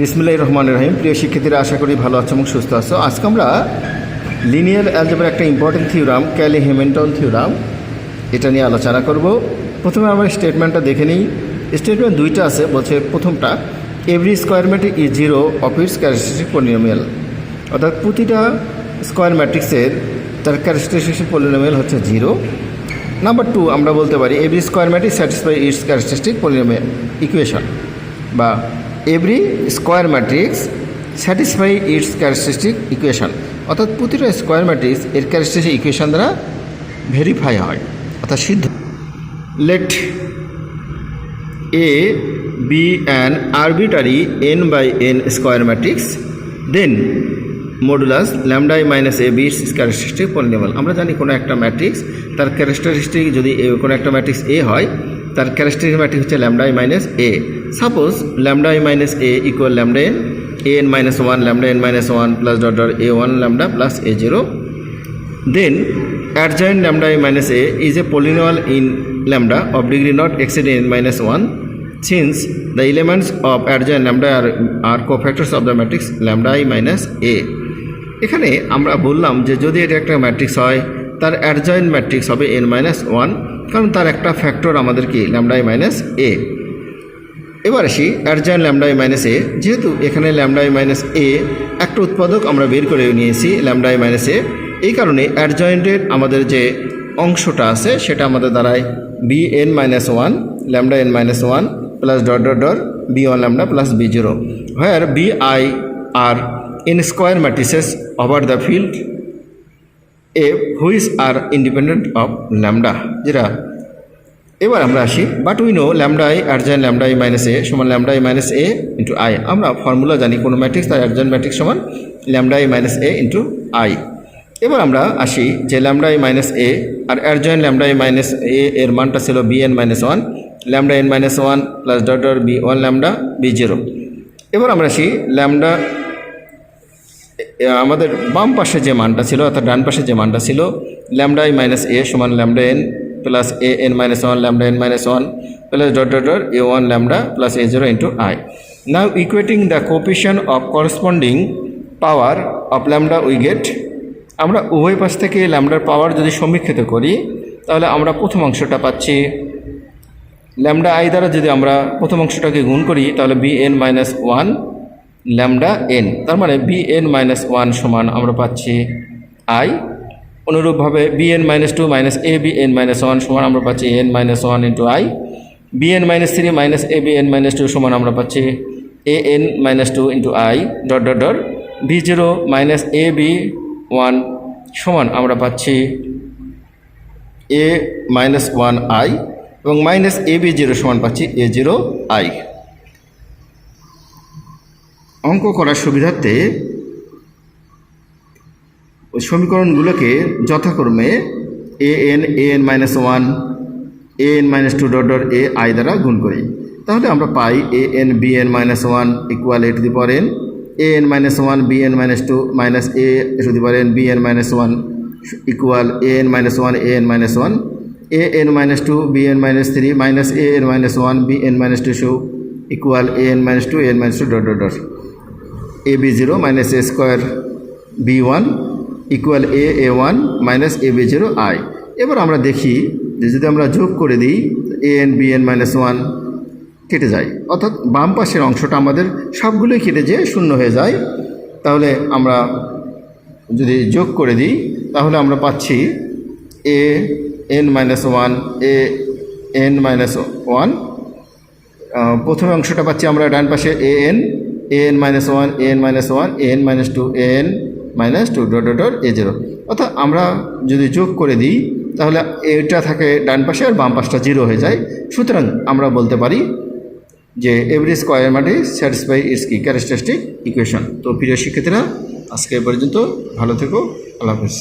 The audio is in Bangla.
বিসমুল্লাহ রহমান রহিম। প্রিয় শিক্ষার্থীরা, আশা করি ভালো আছো এবং সুস্থ আছো। আজকে আমরা লিনিয়ার অ্যালজেব্রার একটা important theorem Cayley Hamilton theorem এটা নিয়ে আলোচনা করব। প্রথমে আমরা স্টেটমেন্টটা দেখে নিই। স্টেটমেন্ট দুইটা আছে, বলছে প্রথমটা every square matrix is zero of its characteristic polynomial অর্থাৎ প্রতিটা স্কোয়ার ম্যাট্রিক্সের তার ক্যারেক্টারিস্টিক পলিনোমিয়াল হচ্ছে জিরো নাম্বার টু আমরা বলতে পারি every square matrix satisfy its characteristic polynomial equation বা every square matrix satisfy its characteristic equation অর্থাৎ প্রতিটা স্কোয়ার ম্যাট্রিক্স এর ক্যারেক্টারিস্টিক ইকুয়েশন দ্বারা ভেরিফাই হয়, অর্থাৎ সিদ্ধ let A be an arbitrary n by n square matrix then modulus lambda I minus A is characteristic polynomial. আমরা জানি কোনো একটা ম্যাট্রিক্স তার ক্যারেক্টারিস্টিক যদি কোনো একটা ম্যাট্রিক্স এ হয় তার ক্যারেস্টিক ম্যাট্রিক হচ্ছে lambda I minus A suppose lambda I minus A equal lambda n A n minus one lambda n minus one plus dot dot A one lambda plus A zero then adjoint lambda I minus A is a polynomial in lambda of degree not exceed n minus one since the elements of adjoint lambda are are cofactors of the matrix lambda I minus A এখানে আমরা বললাম যে যদি এটা একটা ম্যাট্রিক্স হয় তার অ্যাডজয়েন্ট ম্যাট্রিক্স হবে এন মাইনাস ওয়ান, কারণ তার একটা ফ্যাক্টর আমাদের কি ল্যামডাই মাইনাস এ। এবার আসি অ্যাডজয়েন্ট ল্যামডাই মাইনাস এ। যেহেতু এখানে ল্যামডাই মাইনাস এ একটা উৎপাদক আমরা বের করে নিয়েছি ল্যামডাই মাইনাস এ, এই কারণে অ্যাডজয়েন্টের আমাদের যে অংশটা আছে সেটা আমাদের দাঁড়ায় B n minus one lambda n minus one plus dot dot dot B one lambda plus B zero where B I are in square matrices over the field A which are independent of lambda যেটা, এবার আমরা আসি but we know lambda I adjoint lambda I minus A সমান lambda I minus A into I আমরা ফর্মুলা জানি কোনো ম্যাট্রিক্স তার অ্যাডজয়েন্ট ম্যাট্রিক্স সমান lambda I minus A into I এবার আমরা আসি যে lambda I minus A R adjoint lambda I minus A এর মানটা ছিল B n minus one lambda n minus one plus dot dot B one lambda B zero এবার আমরা আসি ল্যামডা আমাদের বাম পাশে যে মানটা ছিল, অর্থাৎ ডান পাশে যে মানটা ছিল, ল্যামডা আই মাইনাস এ সমান lambda n plus A n minus one lambda n minus one plus dot dot dot A one lambda plus A zero into I now equating the coefficient of corresponding power of lambda we get আমরা উভয় পাশ থেকে ল্যামডার পাওয়ার যদি সমীক্ষিত করি, তাহলে আমরা প্রথম অংশটা পাচ্ছি। ল্যামডা আই দ্বারা যদি আমরা প্রথম অংশটাকে গুণ করি, তাহলে B n minus one lambda n তার মানে বি এন মাইনাস ওয়ান সমান আমরা পাচ্ছি আই অনুরূপভাবে B n minus two minus A B n minus one সমান আমরা পাচ্ছি n minus one into I B n minus three minus A B n minus two সমান আমরা পাচ্ছি A n minus two into I dot dot dot B zero minus A B one সমান আমরা পাচ্ছি এ মাইনাস ওয়ান আই এবং মাইনাস এ বি জিরো সমান পাচ্ছি এ জিরো আই অঙ্ক করার সুবিধার্থে সমীকরণগুলোকে যথাক্রমে A n A n minus one A n minus two dot dot A I দ্বারা গুণ করি তাহলে আমরা পাই A n B n minus one equal A to the power n A n minus one B n minus two minus A to the power n B n minus one equal A n minus one A n minus one A n minus two B n minus three minus A n minus one B n minus two equal n two A n minus two dot dot dot A B zero minus A square B one equal A A one minus A B zero I এবার আমরা দেখি যে যদি আমরা যোগ করে দিই A n B n minus one কেটে যায়। অর্থাৎ বাম পাশের অংশটা আমাদের সবগুলোই কেটে যেয়ে শূন্য হয়ে যায়। তাহলে আমরা যদি যোগ করে দিই, তাহলে আমরা পাচ্ছি A n minus one A n minus one প্রথম অংশটা পাচ্ছি আমরা ডান পাশে A n A n minus one A n minus one A n minus two A n minus two dot dot A zero অর্থাৎ আমরা যদি যোগ করে দিই, তাহলে এটা থাকে ডান পাশে আর বাম পাশটা জিরো হয়ে যায়। সুতরাং আমরা বলতে পারি যে এভরি স্কোয়ার মাটি স্যাটিসফাই ইটস কি ক্যারেক্টারিস্টিক ইকুয়েশন তো প্রিয় শিক্ষার্থীরা, আজকে পর্যন্ত ভালো থেকো, আল্লাহ হাফিজ।